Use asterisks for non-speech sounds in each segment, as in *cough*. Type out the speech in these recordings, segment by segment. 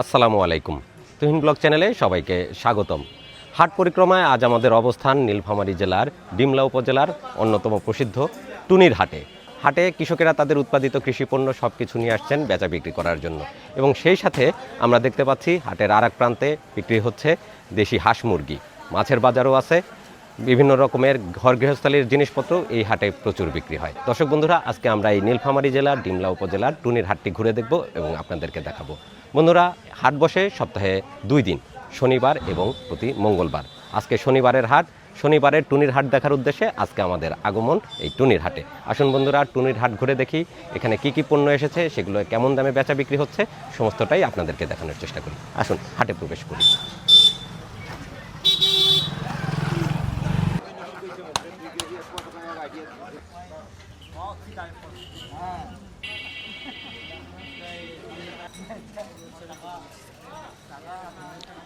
আসসালামু আলাইকুম। তুহিন ব্লগ চ্যানেলে সবাইকে স্বাগতম। হাট পরিক্রমায় আজ আমাদের অবস্থান নীলফামারী জেলার ডিমলা উপজেলার অন্যতম প্রসিদ্ধ টুনির হাটে। হাটে কৃষকেরা তাদের উৎপাদিত কৃষিপণ্য সব কিছু নিয়ে আসছেন বেচা বিক্রি করার জন্য। এবং সেই সাথে আমরা দেখতে পাচ্ছি হাটের আর প্রান্তে বিক্রি হচ্ছে দেশি হাঁস মুরগি। মাছের বাজারও আছে বিভিন্ন রকমের ঘর গৃহস্থালির জিনিসপত্র এই হাটে প্রচুর বিক্রি হয়। দর্শক বন্ধুরা, আজকে আমরা এই নীলফামারী জেলার ডিমলা উপজেলার টুনির হাটটি ঘুরে দেখব এবং আপনাদেরকে দেখাবো। বন্ধুরা, হাট বসে সপ্তাহে দুই দিন, শনিবার এবং প্রতি মঙ্গলবার। আজকে শনিবারের হাট, শনিবারের টুনির হাট দেখার উদ্দেশ্যে আজকে আমাদের আগমন এই টুনির হাটে। আসুন বন্ধুরা, টুনির হাট ঘুরে দেখি, এখানে কি কি পণ্য এসেছে, সেগুলো কেমন দামে বেচা বিক্রি হচ্ছে, সমস্তটাই আপনাদেরকে দেখানোর চেষ্টা করি। আসুন, হাটে প্রবেশ করি।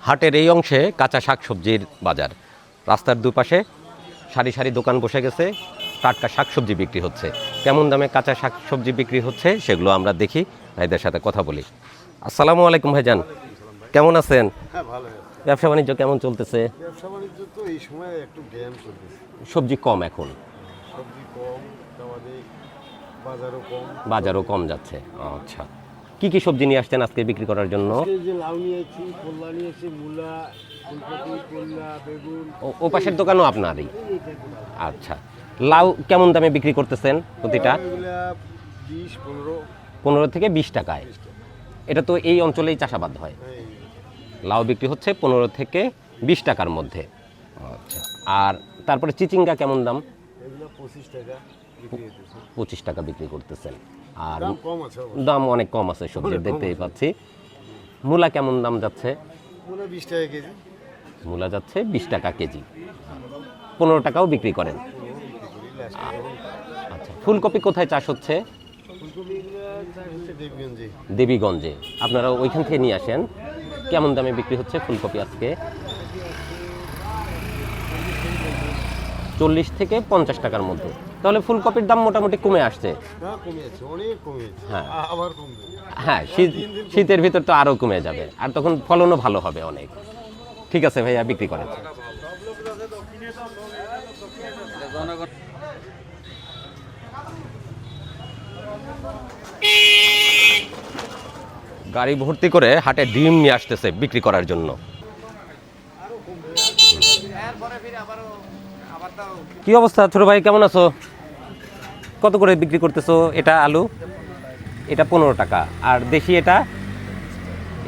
হাটের এই অংশে কাঁচা শাকসবজির বাজার। রাস্তার দুপাশে সারি সারি দোকান বসে গেছে টাটকা শাকসবজি বিক্রি হচ্ছে। কেমন দামে কাঁচা শাকসবজি বিক্রি হচ্ছে সেগুলো আমরা দেখি ভাইদের সাথে কথা বলি। আসসালামু আলাইকুম ভাইজান। কেমন আছেন? হ্যাঁ ব্যবসা বাণিজ্য কেমন চলতেছে? ব্যবসা বাণিজ্য তো এই সময় একটু চলতেছে। সবজি কম এখন। সবজি কম বাজারও কম। বাজারও কম যাচ্ছে। আচ্ছা। কি কি সবজি নিয়ে আসছেন আজকে বিক্রি করার জন্য? ও- পাশের দোকানও আপনারই? আচ্ছা। লাউ কেমন দামে বিক্রি করতেছেন প্রতিটা? পনেরো। পনেরো থেকে বিশ টাকায়। এটা তো এই অঞ্চলেই চাষাবাদ হয়। লাউ বিক্রি হচ্ছে পনেরো থেকে বিশ টাকার মধ্যে। আচ্ছা। আর তারপরে চিচিঙ্গা কেমন দাম? পঁচিশ টাকা পঁচিশ টাকা বিক্রি করতেছেন। আর দাম অনেক কম আছে সবজির দেখতেই পাচ্ছি। মূলা কেমন দাম যাচ্ছে? মূলা বিশ টাকা কেজি। মূলা যাচ্ছে বিশ টাকা কেজি। পনেরো টাকাও বিক্রি করেন। আচ্ছা ফুলকপি কোথায় চাষ হচ্ছে? দেবীগঞ্জে। আপনারা ওইখান থেকে নিয়ে আসেন। কেমন দামে বিক্রি হচ্ছে ফুলকপি আজকে? চল্লিশ থেকে পঞ্চাশ টাকার মধ্যে। তাহলে ফুলকপির দাম মোটামুটি কমে আসছে। হ্যাঁ। আ- আবার কমবে। হ্যাঁ শীত শীতের ভিতর তো আরও কমে যাবে। আর তখন ফলনও ভালো হবে অনেক। ঠিক আছে ভাইয়া বিক্রি করেন। গাড়ি ভর্তি করে হাটে ডিম নিয়ে আসতেছে বিক্রি করার জন্য। কি অবস্থা ছোট ভাই কেমন আছো? কত করে বিক্রি করতেছো? এটা আলু, এটা পনেরো টাকা। আর দেশি এটা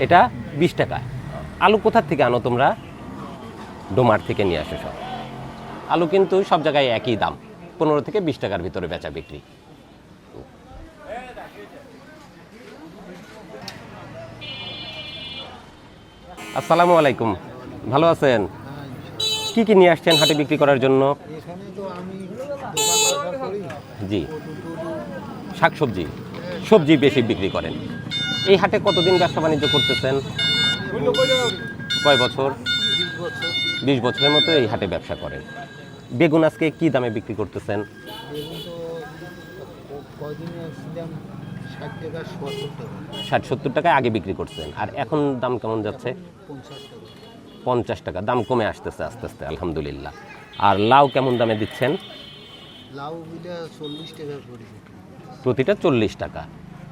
এটা বিশ টাকা। আলু কোথার থেকে আনো তোমরা? ডোমার থেকে নিয়ে আসো সব। আলু কিন্তু সব জায়গায় একই দাম। পনেরো থেকে বিশ টাকার ভিতরে বেচা বিক্রি। আসসালামু আলাইকুম। ভালো আছেন? কি কি নিয়ে আসছেন হাটে বিক্রি করার জন্য? এখানে তো আমি জি। শাকসবজি। সবজি বেশি বিক্রি করেন। এই হাটে কতদিন ব্যবসা বাণিজ্য করতেছেন? কয় বছর? বিশ বছরের মতো এই হাটে ব্যবসা করেন। বেগুন আজকে কি দামে বিক্রি করতেছেন? ষাট সত্তর টাকা টাকায় আগে বিক্রি করছেন। আর এখন দাম কেমন যাচ্ছে? পঞ্চাশ টাকা। দাম কমে আসতেছে, আস্তে আস্তে, আলহামদুলিল্লাহ। আর লাউ কেমন দামে দিচ্ছেন? লাউ বিটা চল্লিশ টাকা করে প্রতিটা চল্লিশ টাকা।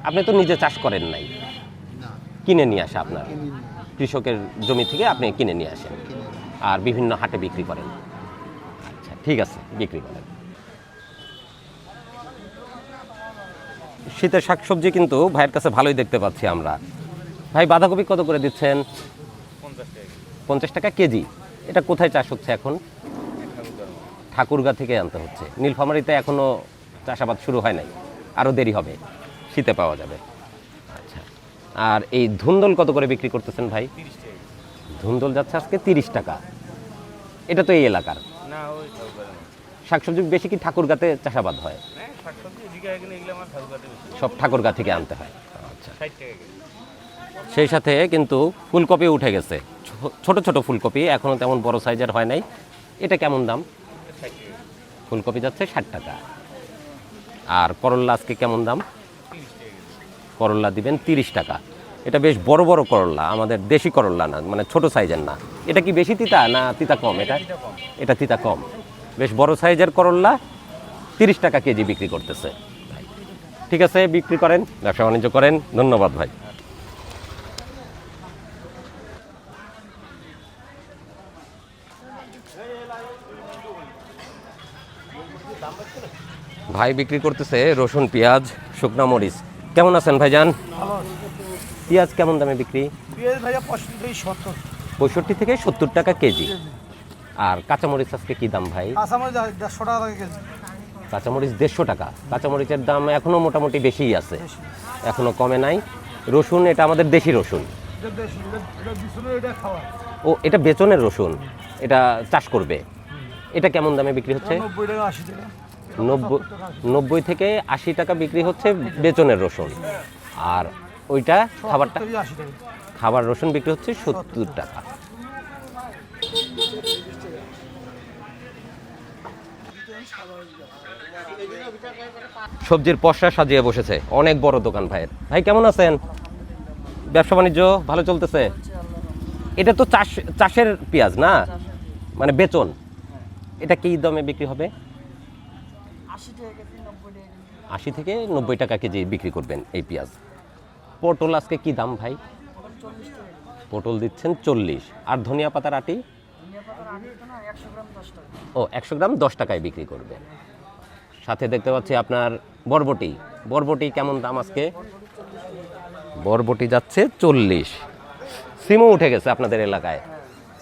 আপনি তো নিজে চাষ করেন নাই। কিনে নিয়ে আসা আপনার? কৃষকের জমি থেকে আপনি কিনে নিয়ে আসেন? আর বিভিন্ন হাটে বিক্রি করেন? আচ্ছা ঠিক আছে বিক্রি করেন। শীতের শাকসবজি কিন্তু ভাইয়ের কাছে ভালোই দেখতে পাচ্ছি আমরা। ভাই বাঁধাকপি কত করে দিচ্ছেন? পঞ্চাশ টাকা কেজি। এটা কোথায় চাষ হচ্ছে এখন? ঠাকুরগা থেকে আনতে হচ্ছে। নীলফামারিতে এখনও চাষাবাদ শুরু হয় নাই। আরও দেরি হবে। শীতে পাওয়া যাবে। আচ্ছা। আর এই ধুন্দল কত করে বিক্রি করতেছেন ভাই? ধুন্দল যাচ্ছে আজকে তিরিশ টাকা। এটা তো এই এলাকার। শাকসবজি বেশি কি ঠাকুরগাতে চাষাবাদ হয়? সব ঠাকুরগা থেকে আনতে হয়। আচ্ছা। সেই সাথে কিন্তু ফুলকপি উঠে গেছে। ছোট ছোট ফুলকপি এখনও তেমন বড় সাইজের হয় নাই। এটা কেমন দাম? ফুলকপি যাচ্ছে ষাট টাকা। আর করল্লা আজকে কেমন দাম? করল্লা দিবেন তিরিশ টাকা। এটা বেশ বড় বড় করল্লা আমাদের দেশি করল্লা না মানে ছোট সাইজের না। এটা কি বেশি তিতা না তিতা কম এটা? এটা তিতা কম। বেশ বড় সাইজের করল্লা তিরিশ টাকা কেজি বিক্রি করতেছে। ঠিক আছে বিক্রি করেন ব্যবসা বাণিজ্য করেন ধন্যবাদ ভাই। ভাই বিক্রি করতেছে রসুন পেঁয়াজ শুকনা মরিচ। কেমন আছেন ভাইজান? পেঁয়াজ কেমন দামে বিক্রি? পঁয়ষট্টি থেকে সত্তর। টাকা কেজি। আর কাঁচামরিচ আজকে কি দাম ভাই? কাঁচামরিচ দেড়শো টাকা কাঁচামরিচের দাম এখনও মোটামুটি বেশিই আছে। এখনও কমে নাই। রসুন এটা আমাদের দেশি রসুন। ও এটা বেচনের রসুন। এটা চাষ করবে। এটা কেমন দামে বিক্রি হচ্ছে? নব্বই নব্বই থেকে আশি টাকা বিক্রি হচ্ছে বেচনের রসুন। আর ওইটা খাবারটা খাবার রসুন বিক্রি হচ্ছে সত্তর টাকা। সবজির পশা সাজিয়ে বসেছে। অনেক বড় দোকান ভাইয়ের। ভাই কেমন আছেন? ব্যবসা বাণিজ্য ভালো চলতেছে? এটা তো চাষ চাষের পেঁয়াজ না? মানে বেচন। এটা কি দামে বিক্রি হবে? আশি থেকে নব্বই টাকা কেজি বিক্রি করবেন এই পেঁয়াজ। পটল আজকে কি দাম ভাই? পটল দিচ্ছেন চল্লিশ। আর ধনিয়া পাতার আটি? ও একশো গ্রাম দশ টাকায় বিক্রি করবেন। সাথে দেখতে পাচ্ছি আপনার বরবটি। বরবটি কেমন দাম আজকে? বরবটি যাচ্ছে চল্লিশ। সিমও উঠে গেছে আপনাদের এলাকায়।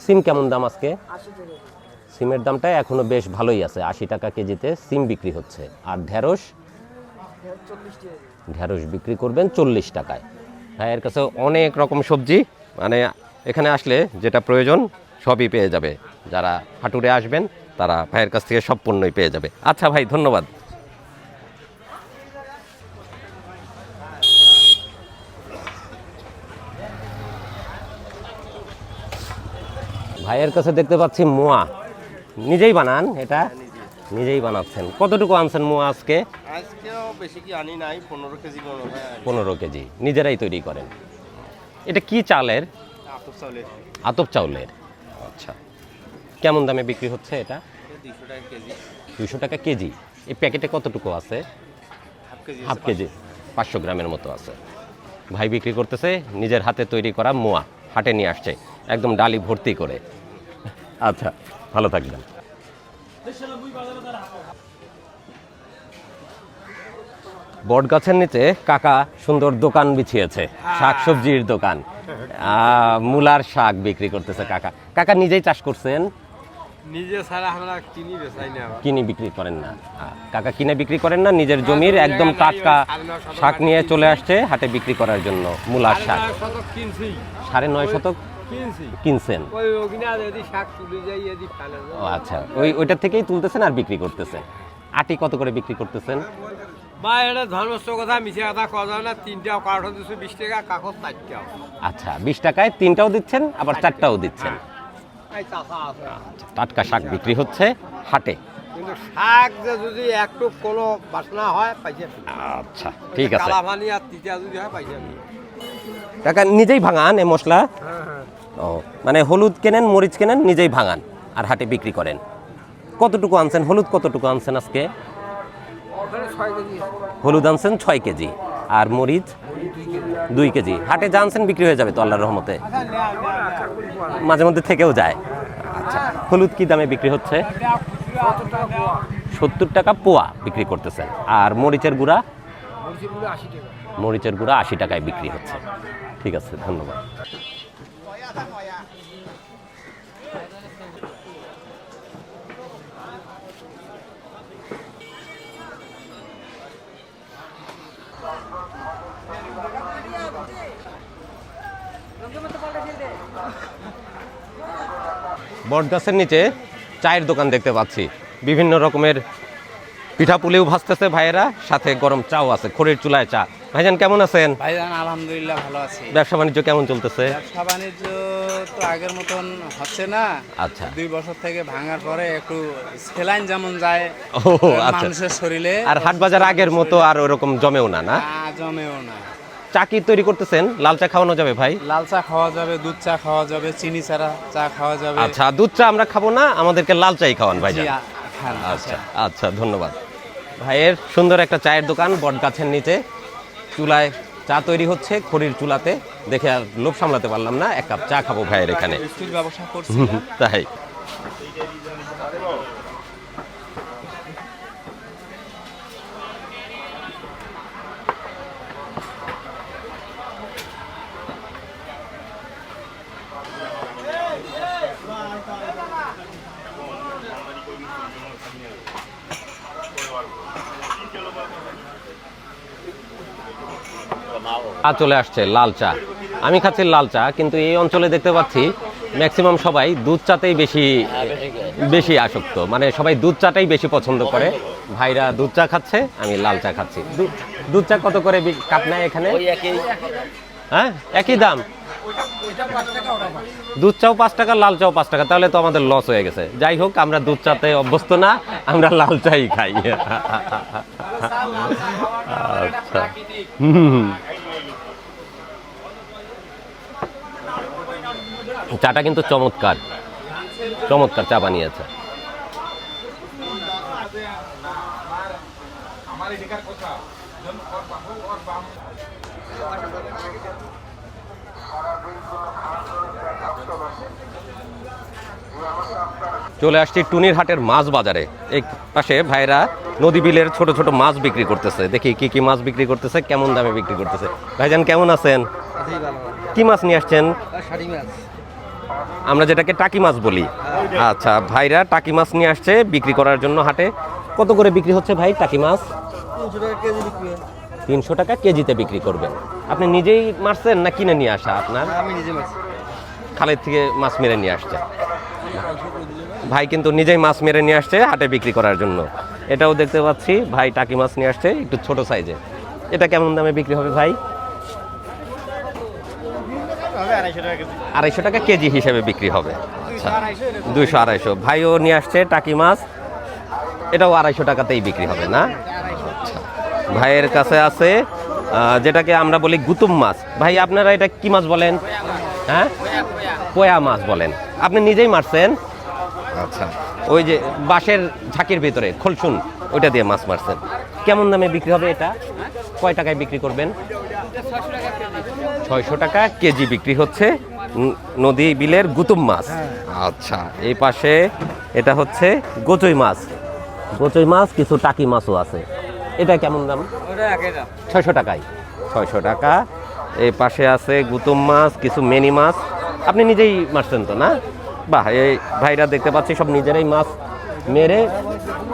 সিম কেমন দাম আজকে? সিমের দামটা এখনও বেশ ভালোই আছে, আশি টাকা কেজিতে সিম বিক্রি হচ্ছে। আর ঢেঁড়স? ঢেঁড়স বিক্রি করবেন চল্লিশ টাকায়। ভাইয়ের কাছে অনেক রকম সবজি মানে এখানে আসলে যেটা প্রয়োজন সবই পেয়ে যাবে। যারা হাটুরে আসবেন, তারা ভাইয়ের কাছ থেকে সব পণ্যই পেয়ে যাবে। আচ্ছা ভাই, ধন্যবাদ। ভাইয়ের কাছে দেখতে পাচ্ছি মোয়া। নিজেই বানান এটা? নিজেই বানাচ্ছেন। কতটুকু আনছেন মোয়া আজকে? আজকেও বেশি কি আনি নাই পনেরো কেজি পনেরো কেজি। নিজেরাই তৈরি করেন। এটা কি চালের? আতপ চাউলে আতপ চাউলের। আচ্ছা। কেমন দামে বিক্রি হচ্ছে এটা? দুইশো টাকা কেজি। দুশো টাকা কেজি। এই প্যাকেটে কতটুকু আছে হাফ কেজি। পাঁচশো গ্রামের মতো আছে। ভাই বিক্রি করতেছে নিজের হাতে তৈরি করা মোয়া। হাটে নিয়ে আসছে। একদম ডালি ভর্তি করে। আচ্ছা। ভালো থাকবেন। বট গাছের নিচে কাকা সুন্দর দোকান বিছিয়েছে শাকসবজির দোকান। মূলার শাক বিক্রি করতেছে কাকা। কাকা নিজেই চাষ করছেন? নিজে ছাড়া আমরা কিনি বেচাই না কিনে বিক্রি করেন না। কাকা কিনে বিক্রি করেন না নিজের জমির একদম টাটকা শাক নিয়ে চলে আসছে হাটে বিক্রি করার জন্য মূলার শাক। সাড়ে নয় শতক? কিনছেন? ও আচ্ছা। ওই ওইটার থেকেই তুলতেছেন আর বিক্রি করতেছেন? আটি কত করে বিক্রি করতেছেন? বা এটা ধর্মস্থ কথা মিশে কথা কথা না। তিনটা কার্টন দুশো বিশ টাকা কাকত চারটাও আচ্ছা বিশ টাকায় তিনটাও দিচ্ছেন আবার চারটাও দিচ্ছেন? এই টাটকা শাক বিক্রি হচ্ছে হাটে। কিন্তু শাক যে যদি একটু কোনো বাসনা হয় পাইছে। আচ্ছা ঠিক আছে। কালা আর তিতা যদি হয় পাইছে। কাকা, নিজেই ভাঙান এই মশলা। ও মানে হলুদ কেনেন, মরিচ কেনেন, নিজেই ভাঙান আর হাটে বিক্রি করেন। কতটুকু আনছেন? হলুদ কতটুকু আনছেন আজকে? হলুদ আনছেন ছয় কেজি। আর মরিচ? দুই কেজি। হাটে যা আনছেন বিক্রি হয়ে যাবে তো আল্লাহর রহমতে। মাঝে মধ্যে থেকেও যায়। আচ্ছা হলুদ কি দামে বিক্রি হচ্ছে? সত্তর টাকা পোয়া বিক্রি করতেছেন। আর মরিচের গুঁড়া? মরিচের গুঁড়া আশি টাকায় বিক্রি হচ্ছে। ঠিক আছে, ধন্যবাদ। বট গাছের নিচে চায়ের দোকান দেখতে পাচ্ছি। বিভিন্ন রকমের পিঠাপুলিও ভাজতেছে ভাইয়েরা, সাথে গরম চাও আছে, খড়ির চুলায় চা। ভাইজান কেমন আছেন? ভাইজান আলহামদুলিল্লাহ ভালো আছি। ব্যবসা বাণিজ্য কেমন চলতেছে? ব্যবসা বাণিজ্য তো আগের মতন হচ্ছে না। আচ্ছা। দুই বছর থেকে ভাঙার পরে একটু সেলাইন যেমন যায় ও আচ্ছা। মানুষের শরীরে আর হাট বাজার আগের মতো আর ওরকম জমেও না না? আ, জমেও না। চা কি তৈরি করতেছেন? লাল চা খাওয়ানো যাবে ভাই? লাল চা খাওয়া যাবে দুধ চা খাওয়া যাবে চিনি ছাড়া চা খাওয়া যাবে। আচ্ছা দুধ চা আমরা খাব না আমাদেরকে লাল চাই খাওয়ান ভাই জি, আ- হ্যাঁ, আচ্ছা। আচ্ছা ধন্যবাদ। ভাইয়ের সুন্দর একটা চায়ের দোকান বট গাছের নিচে। চুলায় চা তৈরি হচ্ছে খড়ির চুলাতে। দেখে আর লোভ সামলাতে পারলাম না এক কাপ চা খাব ভাইয়ের এখানে। মিষ্টির ব্যবসা করছি চা চলে আসছে লাল চা। আমি খাচ্ছি লাল চা কিন্তু এই অঞ্চলে দেখতে পাচ্ছি ম্যাক্সিমাম সবাই দুধ চাতেই বেশি বেশি আসক্ত। মানে সবাই দুধ চাটাই বেশি পছন্দ করে। ভাইরা দুধ চা খাচ্ছে আমি লাল চা খাচ্ছি। দুধ চা কত করে কাপ নেয় এখানে? হ্যাঁ একই দাম? দুধ চাও পাঁচ টাকা লাল চাও পাঁচ টাকা তাহলে তো আমাদের লস হয়ে গেছে। যাই হোক আমরা দুধ চাতে অভ্যস্ত না আমরা লাল চাই খাই। *laughs* আচ্ছা। হুম। চাটা কিন্তু চমৎকার। চমৎকার চা বানিয়েছে। চলে আসছি টুনির হাটের মাছ বাজারে। এই পাশে ভাইরা নদী বিলের ছোট ছোট মাছ বিক্রি করতেছে। দেখি কি কি মাছ বিক্রি করতেছে কেমন দামে বিক্রি করতেছে। ভাইজান কেমন আছেন? কি মাছ নিয়ে আসছেন? আমরা যেটাকে টাকি মাছ বলি। আচ্ছা ভাইরা টাকি মাছ নিয়ে আসছে বিক্রি করার জন্য হাটে। কত করে বিক্রি হচ্ছে ভাই টাকি মাছ? তিনশো টাকা কেজিতে বিক্রি করবেন। আপনি নিজেই মারছেন না কিনে নিয়ে আসা আপনার? খালের থেকে মাছ মেরে নিয়ে আসছে। ভাই কিন্তু নিজেই মাছ মেরে নিয়ে আসছে হাটে বিক্রি করার জন্য। এটাও দেখতে পাচ্ছি ভাই টাকি মাছ নিয়ে আসছে একটু ছোট সাইজে এটা কেমন দামে বিক্রি হবে ভাই? আড়াইশো টাকা কেজি? হিসেবে বিক্রি হবে। আচ্ছা দুইশো আড়াইশো। ভাইও নিয়ে আসছে টাকি মাছ। এটাও আড়াইশো টাকাতেই বিক্রি হবে না? আচ্ছা। ভাইয়ের কাছে আছে যেটাকে আমরা বলি গুতুম মাছ। ভাই আপনারা এটা কি মাছ বলেন? হ্যাঁ? পোয়া মাছ বলেন। আপনি নিজেই মারছেন। আচ্ছা। ওই যে বাঁশের ঝাঁকির ভিতরে খোলসুন ওইটা দিয়ে মাছ মারছেন। কেমন দামে বিক্রি হবে এটা? কয় টাকায় বিক্রি করবেন? ছয়শো টাকা কেজি বিক্রি হচ্ছে নদী বিলের গুতুম মাছ। আচ্ছা এই পাশে এটা হচ্ছে গোচই মাছ। গোচই মাছ কিছু টাকি মাছও আছে। এটা কেমন দাম। ছয়শো টাকায়। ছয়শো টাকা। এই পাশে আছে গুতুম মাছ কিছু মেনি মাছ। আপনি নিজেই মারছেন তো না? বাহ এই ভাইরা দেখতে পাচ্ছি সব নিজেরাই মাছ মেরে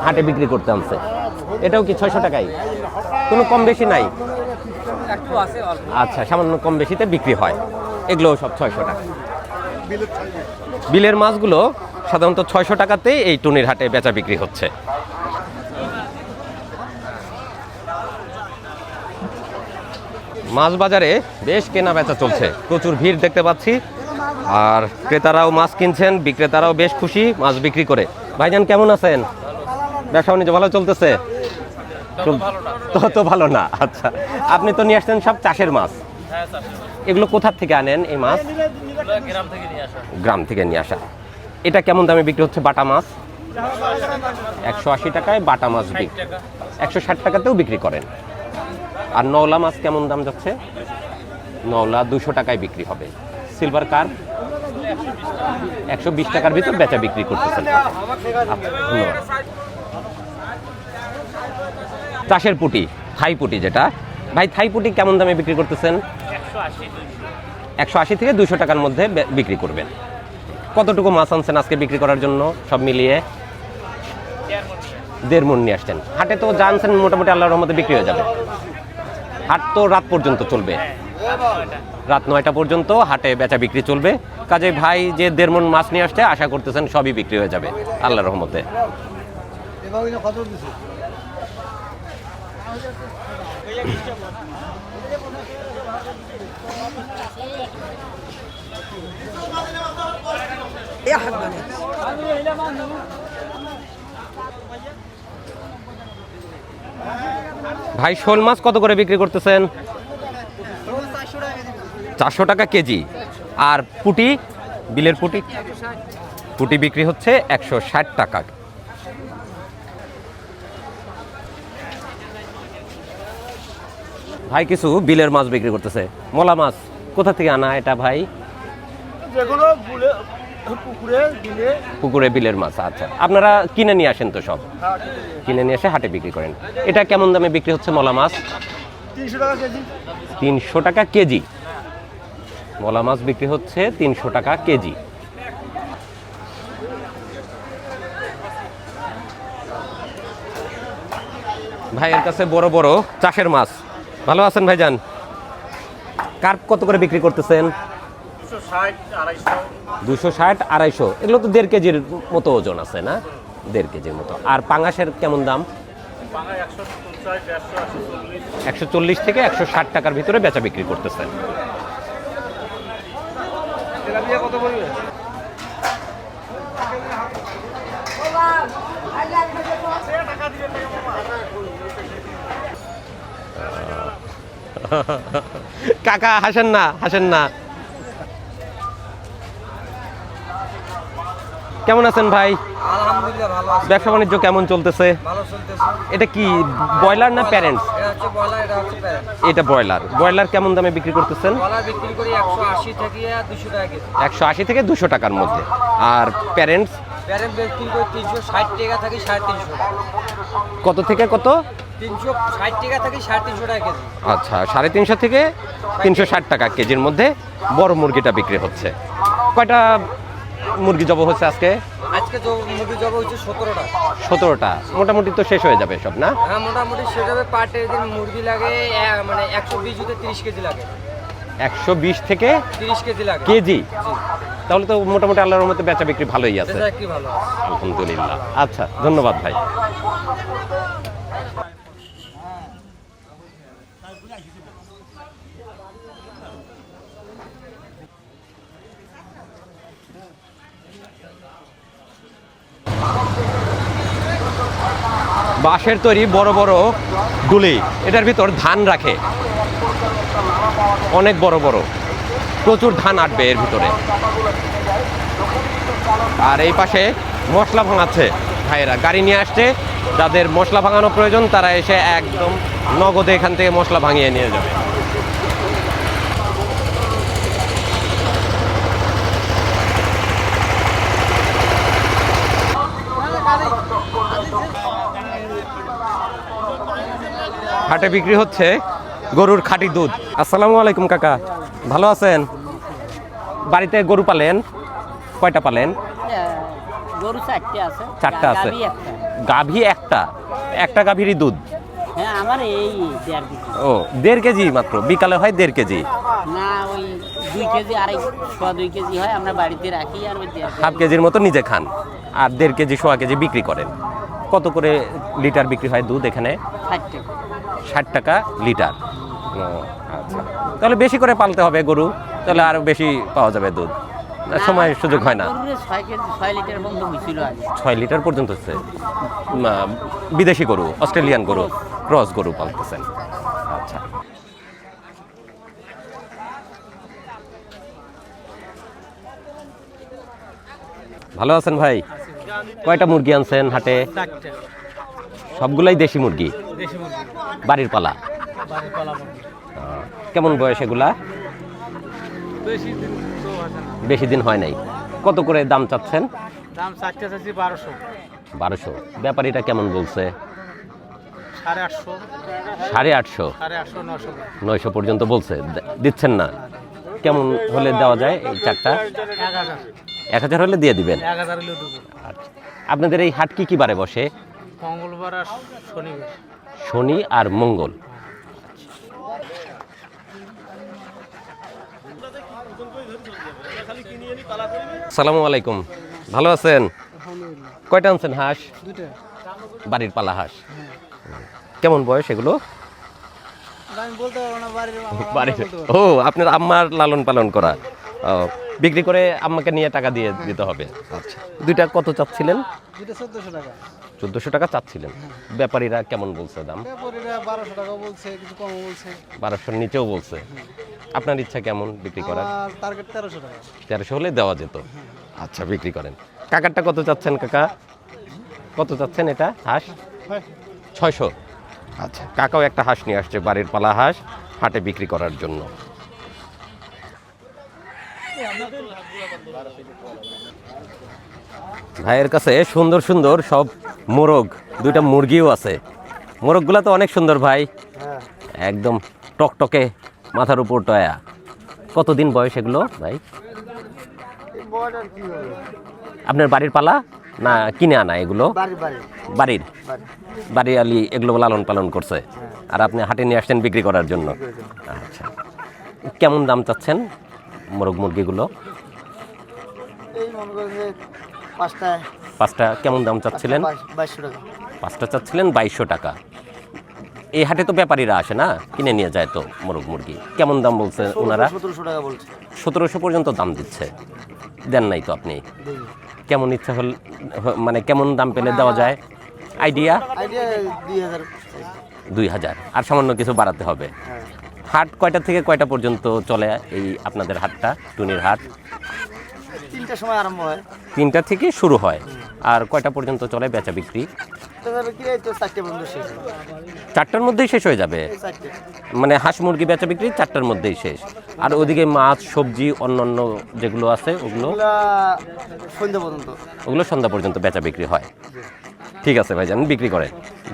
হাটে বিক্রি করতে আনছে। এটাও কি ছয়শো টাকায়? কোনো কম বেশি নাই? আচ্ছা সামান্য কম বেশিতে বিক্রি হয়। সব ছয়শো টাকা। বিলের মাছগুলো সাধারণত ছয়শো টাকাতেই এই টুনির হাটে বেচা বিক্রি হচ্ছে। মাছ বাজারে বেশ কেনা বেচা চলছে। প্রচুর ভিড় দেখতে পাচ্ছি। আর ক্রেতারাও মাছ কিনছেন, বিক্রেতারাও বেশ খুশি মাছ বিক্রি করে। ভাইজান, কেমন আছেন? ব্যবসা বাণিজ্য ভালো চলতেছে? চল- তত ভালো না। আচ্ছা। আপনি তো নিয়ে আসছেন সব চাষের মাছ। এগুলো কোথার থেকে আনেন এই মাছ? গ্রাম থেকে নিয়ে আসা। এটা কেমন দামে বিক্রি হচ্ছে বাটা মাছ? একশো আশি টাকায় বাটা মাছ বিক্রি। একশো ষাট টাকাতেও বিক্রি করেন। আর নওলা মাছ কেমন দাম যাচ্ছে? নওলা দুশো টাকায় বিক্রি হবে। সিলভার কার? একশো বিশ টাকার ভিতর বেচা বিক্রি করতেছেন। আচ্ছা, ধন্যবাদ। চাষের পুটি, থাই পুটি যেটা। ভাই, থাই পুটি কেমন দামে বিক্রি করতেছেন? একশো আশি থেকে দুশো টাকার মধ্যে বিক্রি করবেন। কতটুকু মাছ আনছেন আজকে বিক্রি করার জন্য? সব মিলিয়ে দেড় মন নিয়ে আসছেন। হাটে তো জানছেন মোটামুটি আল্লাহর রহমতে বিক্রি হয়ে যাবে। হাট তো রাত পর্যন্ত চলবে। রাত নয়টা পর্যন্ত হাটে বেচা বিক্রি চলবে। কাজে ভাই, যে দেড় মন মাছ নিয়ে আসছে, আশা করতেছেন সবই বিক্রি হয়ে যাবে, আল্লাহর রহমতে। ভাই, শোল মাছ কত করে বিক্রি করতেছেন? চারশো টাকা কেজি। আর পুটি, বিলের পুটি? পুটি বিক্রি হচ্ছে একশো ষাট টাকা। ভাই কিছু বিলের মাছ বিক্রি করতেছে। মলা মাছ কোথা থেকে আনা এটা ভাই? যেগুলো পুকুরে বিলের মাছ আচ্ছা। আপনারা কিনে নিয়ে আসেন তো সব? কিনে নিয়ে এসে হাটে বিক্রি করেন। এটা কেমন দামে বিক্রি হচ্ছে মলা মাছ? তিনশো টাকা কেজি। তিনশো টাকা কেজি। মলা মাছ বিক্রি হচ্ছে তিনশো টাকা কেজি। ভাইয়ের কাছে বড় বড় চাষের মাছ। ভালো আছেন ভাইজান? কার্প কত করে বিক্রি করতেছেন? দুশো ষাট, আড়াইশো। এগুলো তো দেড় কেজির মতো ওজন আছে না? দেড় কেজির মতো। আর পাঙাশের কেমন দাম? একশো চল্লিশ থেকে একশো ষাট টাকার ভিতরে বেচা বিক্রি করতেছেন। কত কাকা হাসেন না হাসেন না। কেমন আছেন ভাই? ব্যবসা বাণিজ্য কেমন চলতেছে? এটা কি ব্রয়লার না প্যারেন্টস? এটা ব্রয়লার ব্রয়লার। কেমন দামে বিক্রি করতেছেন? একশো আশি থেকে দুশো টাকার মধ্যে। আর প্যারেন্টস? কত থেকে কত? তিনশো ষাট টাকা থেকে সাড়ে তিনশো টাকা কেজি। আচ্ছা সাড়ে তিনশো থেকে তিনশো ষাট টাকা কেজির মধ্যে বড় মুরগিটা বিক্রি হচ্ছে। কয়টা মুরগি জব হচ্ছে আজকে? আজকে মুরগি জব হচ্ছে সতেরোটা। সতেরোটা। মোটামুটি তো শেষ হয়ে যাবে সব না? হ্যাঁ মোটামুটি সেভাবে পার দিন মুরগি লাগে মানে একশো বিশ হতে তিরিশ কেজি লাগে। একশো বিশ থেকে তিরিশ কেজি লাগে। কেজি? তাহলে তো মোটামুটি আল্লাহর মধ্যে বেচা বিক্রি ভালোই আছে। আলহামদুলিল্লাহ। আচ্ছা ধন্যবাদ ভাই। বাঁশের তৈরি বড় বড় গুলি। এটার ভিতর ধান রাখে। অনেক বড় বড়। প্রচুর ধান আটবে এর ভিতরে। আর এই পাশে মশলা ভাঙাচ্ছে ভাইয়েরা। গাড়ি নিয়ে আসছে। যাদের মশলা ভাঙানো প্রয়োজন, তারা এসে একদম নগদে এখান থেকে মশলা ভাঙিয়ে নিয়ে যাবে। হাটে বিক্রি হচ্ছে গরুর খাঁটি দুধ। আসসালামু আলাইকুম কাকা। ভালো আছেন? বাড়িতে গরু পালেন? কয়টা পালেন? গরু চারটে আছে। চারটা আছে। গাভী একটা। একটা? গাভীরই দুধ? হ্যাঁ আমার এই ও দেড় কেজি মাত্র? বিকালে হয় দেড় কেজি? না ওই দুই কেজি আড়াই সোয়া দুই কেজি হয় আমরা বাড়িতে রাখি আর ওই হাফ কেজির মতো নিজে খান আর দেড় কেজি সোয়া কেজি বিক্রি করেন। কত করে লিটার বিক্রি হয় দুধ এখানে? ষাট টাকা। ষাট টাকা লিটার। আচ্ছা। তাহলে বেশি করে পালতে হবে গরু তাহলে আরও বেশি পাওয়া যাবে দুধ। সময় সুযোগ হয় না। ছয় লিটার পর্যন্ত হয়েছিল আগে। ছয় লিটার পর্যন্ত হচ্ছে। বিদেশি গরু অস্ট্রেলিয়ান গরু ক্রস গরু পালতেছেন। আচ্ছা। ভালো আছেন ভাই? কয়টা মুরগি আনছেন হাটে? সবগুলাই দেশি মুরগি? বাড়ির পালা? কেমন বয়স এগুলা? বেশি দিন হয় নাই। কত করে দাম চাচ্ছেন? দাম চারটে চাচ্ছি বারোশো। বারোশো। ব্যাপারীটা কেমন বলছে? সাড়ে আটশো। নয়শো। পর্যন্ত বলছে। দিচ্ছেন না। কেমন হলে দেওয়া যায় এই চারটা? এক হাজার। হলে দিয়ে দিবেন? আচ্ছা। আপনাদের এই হাট কি কি বারে বসে? মঙ্গলবার আর শনিবার শনি আর মঙ্গল। সালামু আলাইকুম। ভালো আছেন? কয়টা আনছেন হাঁস? বাড়ির পালা হাঁস। কেমন বয়স এগুলো? আমি বলতে পারব না বাড়ির বাড়ির ও আপনার আম্মার লালন পালন করা। বিক্রি করে আম্মাকে নিয়ে টাকা দিয়ে দিতে হবে। আচ্ছা। দুইটা কত চাচ্ছিলেন? দুটো চোদ্দশো টাকা। চোদ্দোশো টাকা চাচ্ছিলেন। ব্যাপারীরা কেমন বলছে দাম? ব্যাপারীরা বারোশো টাকা বলছে কিছু কম বলছে। বারোশোর নিচেও বলছে। আপনার ইচ্ছা কেমন বিক্রি করার? টার্গেট তেরোশো টাকা। তেরোশো হলে দেওয়া যেত। আচ্ছা বিক্রি করেন। কাকারটা কত চাচ্ছেন কাকা? কত চাচ্ছেন এটা হাঁস? ছয়শো। আচ্ছা কাকাও একটা হাঁস নিয়ে আসছে বাড়ির পালা হাঁস হাটে বিক্রি করার জন্য। ভাইয়ের কাছে সুন্দর সুন্দর সব মোরগ দুইটা মুরগিও আছে। মোরগগুলা তো অনেক সুন্দর ভাই। একদম টকটকে মাথার উপর টয়া কতদিন বয়স এগুলো ভাই? আপনার বাড়ির পালা না কিনে আনা এগুলো? বাড়ির বাড়ি আলি এগুলো লালন পালন করছে। আর আপনি হাটে নিয়ে আসছেন বিক্রি করার জন্য। আচ্ছা। কেমন দাম চাচ্ছেন মোরগ মুরগিগুলো? পাঁচটা কেমন দাম চাচ্ছিলেন? পাঁচটা চাচ্ছিলেন বাইশশো টাকা। এই হাটে তো ব্যাপারীরা আসে না? কিনে নিয়ে যায় তো মোরগ মুরগি। কেমন দাম বলছে ওনারা? সতেরোশো টাকা বলছে। সতেরোশো পর্যন্ত দাম দিচ্ছে। দেন নাই তো আপনি? কেমন ইচ্ছা হল মানে কেমন দাম পেলে দেওয়া যায়? আইডিয়া? আইডিয়া দুই হাজার। আর সামান্য কিছু বাড়াতে হবে। হ্যাঁ। হাট কয়টা থেকে কয়টা পর্যন্ত চলে এই আপনাদের হাটটা? টুনির হাট? তিনটার সময় আরম্ভ হয়। তিনটা থেকে শুরু হয়। আর কয়টা পর্যন্ত চলে বেচা বিক্রি। চারটার মধ্যেই শেষ হয়ে যাবে? মানে হাঁস মুরগি বেচা বিক্রি চারটার মধ্যেই শেষ। আর ওদিকে মাছ সবজি অন্যান্য যেগুলো আছে ওগুলো? সন্ধ্যা পর্যন্ত। ওগুলো সন্ধ্যা পর্যন্ত বেচা বিক্রি হয়। ঠিক আছে ভাইজান বিক্রি করে।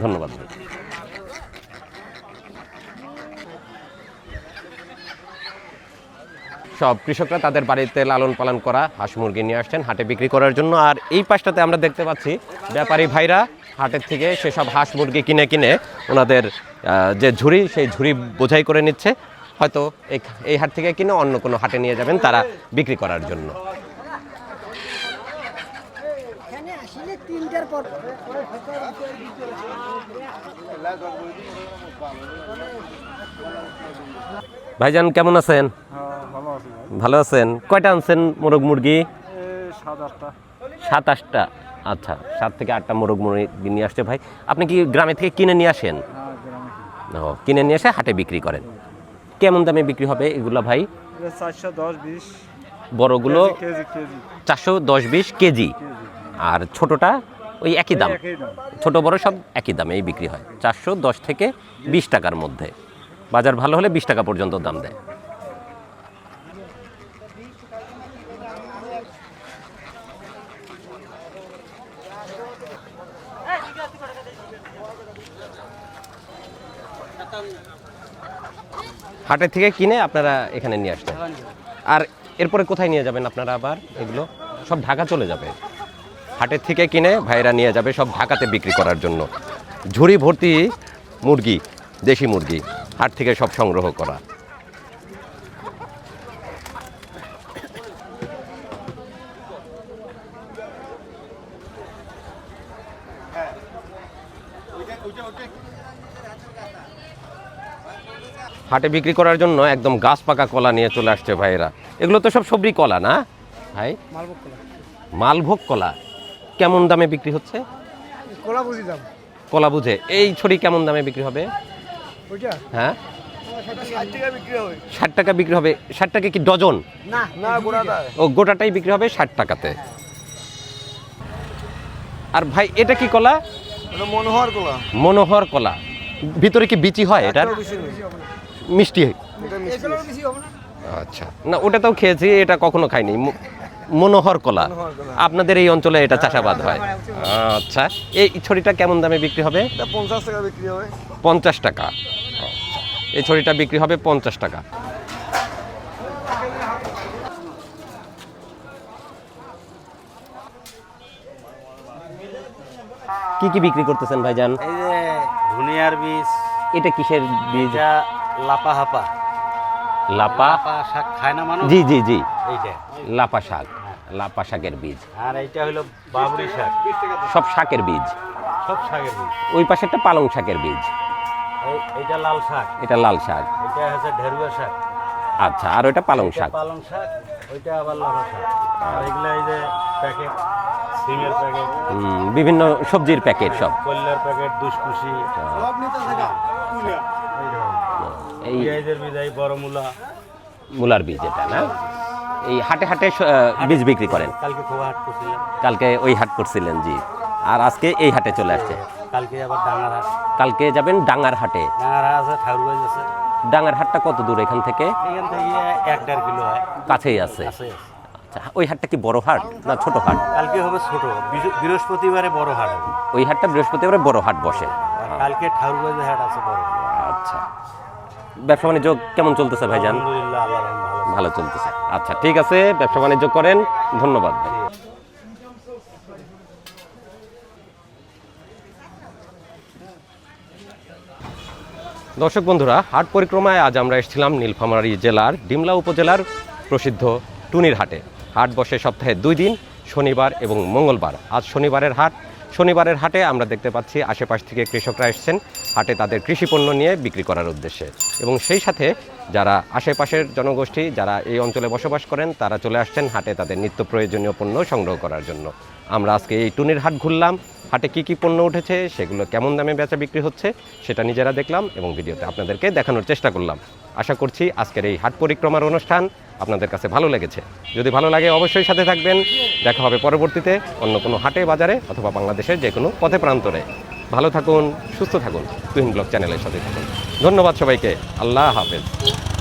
ধন্যবাদ সব কৃষকরা তাদের বাড়িতে লালন পালন করা হাঁস মুরগি নিয়ে আসছেন, হাটে বিক্রি করার জন্য। আর এই পাশটাতে আমরা দেখতে পাচ্ছি ব্যাপারী ভাইরা হাটের থেকে সেসব হাঁস মুরগি কিনে কিনে ওনাদের যে ঝুড়ি, সেই ঝুড়ি বোঝাই করে নিচ্ছে। হয়তো এই হাট থেকে কিনে অন্য কোনো হাটে নিয়ে যাবেন তারা বিক্রি করার জন্য। ভাইজান, কেমন আছেন? ভালো আছেন? কয়টা আনছেন মোরগ মুরগি? সাত আটটা। আচ্ছা সাত থেকে আটটা মোরগ মুরগি নিয়ে আসছে ভাই। আপনি কি গ্রামে থেকে কিনে নিয়ে আসেন? ও কিনে নিয়ে এসে হাটে বিক্রি করেন। কেমন দামে বিক্রি হবে এগুলো ভাই? চারশো দশ বিশ। বড়গুলো চারশো দশ বিশ কেজি। আর ছোটটা ওই একই দাম। একই দাম। ছোট বড় সব একই দামেই বিক্রি হয়। চারশো দশ থেকে বিশ টাকার মধ্যে। বাজার ভালো হলে বিশ টাকা পর্যন্ত দাম দেয়। হাটের থেকে কিনে আপনারা এখানে নিয়ে আসতেন আর এরপরে কোথায় নিয়ে যাবেন আপনারা আবার? এগুলো সব ঢাকা চলে যাবে। হাটের থেকে কিনে ভাইরা নিয়ে যাবে সব ঢাকাতে বিক্রি করার জন্য। ঝুড়ি ভর্তি মুরগি, দেশি মুরগি, হাট থেকে সব সংগ্রহ করা। হাটে বিক্রি করার জন্য একদম গাছ পাকা কলা নিয়ে চলে আসছে ভাইয়েরা। এগুলো তো সব সবরি কলা না? ভাই? মালভোগ কলা। মালভোগ কলা। কেমন দামে বিক্রি হচ্ছে? কলা বুঝি দাম। কলা বুঝে। এই ছড়ি কেমন দামে বিক্রি হবে? হ্যাঁ? ষাট টাকা বিক্রি হবে। ষাট টাকা কি ডজন? ও গোটাটাই বিক্রি হবে ষাট টাকাতে। আর ভাই এটা কি কলা? মনোহর কলা। মনোহর কলা। ভিতরে কি বিচি হয় এটা মিষ্টি আচ্ছা। না ওটা তো খেয়েছি এটা কখনো খাইনি। মনোহর কলা। আপনাদের এই অঞ্চলে এটা চাষাবাদ হয়। আচ্ছা। এই ছড়িটা কেমন দামে বিক্রি হবে? এটা পঞ্চাশ টাকা বিক্রি হবে। পঞ্চাশ টাকা। এই ছড়িটা বিক্রি হবে পঞ্চাশ টাকা। কি কি বিক্রি করতেছেন ভাইজান? এই যে ধুনিয়ার বীজ এটা কিসের বীজ? লাপা হাপা লাপা? শাক খায় না মানুষ? জি জি জি। এইটা। লাপা শাক লাপা শাকের বীজ। আর এইটা হলো বাবরি শাক। সব শাকের বীজ। সব শাকের বীজ। ওই পাশে একটা পালং শাকের বীজ। এইটা লাল শাক। এটা লাল শাক। এটা হচ্ছে ঢেরুয়া শাক। আচ্ছা আর ওইটা পালং শাক। পালং শাক ওইটা আবার লাভা শাক। আর এগুলো এই যে প্যাকেট সিমের প্যাকেট। বিভিন্ন সবজির প্যাকেট সব। কল্যার প্যাকেট দুষ্কুশি এই পেঁয়াজের বীজ এই বড় মূলা। মূলার বীজ এটা না? এই হাটে হাটে বীজ বিক্রি করেন। কালকে খোয়া হাট করছিলাম। কালকে ওই হাট করছিলেন জি। আর আজকে এই হাটে চলে আসছে। কালকে আবার ডাঙার হাট। কালকে যাবেন ডাঙ্গার হাটে। ডাঙার হাট আছে ঠাকুরগঞ্জ আছে ডাঙ্গার হাটটা কত দূর এখান থেকে? এখান থেকে এক দেড় কিলো হয়। কাছেই আছে। আচ্ছা ওই হাটটা কি বড় হাট না ছোট হাট? কালকে হবে ছোট। বৃহস্পতিবারে বড় হাট হবে। ওই হাটটা বৃহস্পতিবার বড় হাট বসে। কালকে ঠাকুরগঞ্জ হাট আছে বড় আচ্ছা। ব্যবসা বাণিজ্য কেমন চলতেছে ভাইজান? আলহামদুলিল্লাহ ভালো ভালো চলতেছে। আচ্ছা ঠিক আছে ব্যবসা বাণিজ্য করেন ধন্যবাদ ভাই। দর্শক বন্ধুরা হাট পরিক্রমায় আজ আমরা এসেছিলাম নীলফামারী জেলার ডিমলা উপজেলার প্রসিদ্ধ টুনির হাটে। হাট বসে সপ্তাহে দুই দিন শনিবার এবং মঙ্গলবার। আজ শনিবারের হাট শনিবারের হাটে আমরা দেখতে পাচ্ছি আশেপাশ থেকে কৃষকরা এসেছেন হাটে তাদের কৃষি পণ্য নিয়ে বিক্রি করার উদ্দেশ্যে। এবং সেই সাথে যারা আশেপাশের জনগোষ্ঠী, যারা এই অঞ্চলে বসবাস করেন, তারা চলে আসছেন হাটে তাদের নিত্য প্রয়োজনীয় পণ্য সংগ্রহ করার জন্য। আমরা আজকে এই টুনির হাট ঘুরলাম, হাটে কি কি পণ্য উঠেছে, সেগুলো কেমন দামে বেচা বিক্রি হচ্ছে, সেটা নিজেরা দেখলাম এবং ভিডিওতে আপনাদেরকে দেখানোর চেষ্টা করলাম। আশা করছি আজকের এই হাট পরিক্রমার অনুষ্ঠান আপনাদের কাছে ভালো লেগেছে। যদি ভালো লাগে অবশ্যই সাথে থাকবেন। দেখা হবে পরবর্তীতে অন্য কোনো হাটে, বাজারে অথবা বাংলাদেশের যে কোনো পথে প্রান্তরে। ভালো থাকুন, সুস্থ থাকুন। তুহিন ব্লগ চ্যানেলের সাথে থাকুন। ধন্যবাদ সবাইকে। আল্লাহ হাফেজ।